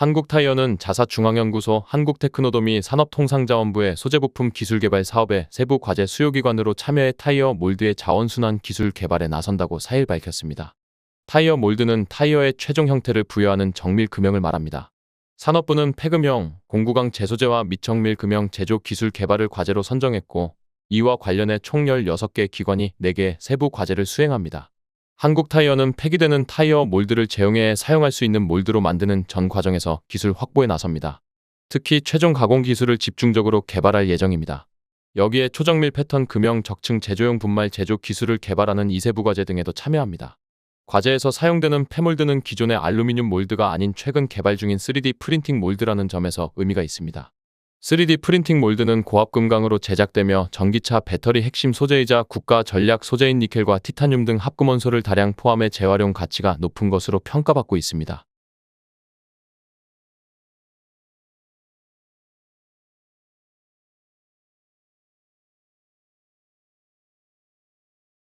한국타이어는 자사중앙연구소 한국테크노도미 산업통상자원부의 소재부품 기술개발 사업에 세부 과제 수요기관으로 참여해 타이어 몰드의 자원순환 기술 개발에 나선다고 4일 밝혔습니다. 타이어 몰드는 타이어의 최종 형태를 부여하는 정밀 금형을 말합니다. 산업부는 폐금형, 공구강 제소재와 미정밀 금형 제조 기술 개발을 과제로 선정했고 이와 관련해 총 16개 기관이 4개 세부 과제를 수행합니다. 한국 타이어는 폐기되는 타이어 몰드를 재용해 사용할 수 있는 몰드로 만드는 전 과정에서 기술 확보에 나섭니다. 특히 최종 가공 기술을 집중적으로 개발할 예정입니다. 여기에 초정밀 패턴 금형 적층 제조용 분말 제조 기술을 개발하는 이세부 과제 등에도 참여합니다. 과제에서 사용되는 폐몰드는 기존의 알루미늄 몰드가 아닌 최근 개발 중인 3D 프린팅 몰드라는 점에서 의미가 있습니다. 3D 프린팅 몰드는 고압 금강으로 제작되며 전기차 배터리 핵심 소재이자 국가 전략 소재인 니켈과 티타늄 등 합금 원소를 다량 포함해 재활용 가치가 높은 것으로 평가받고 있습니다.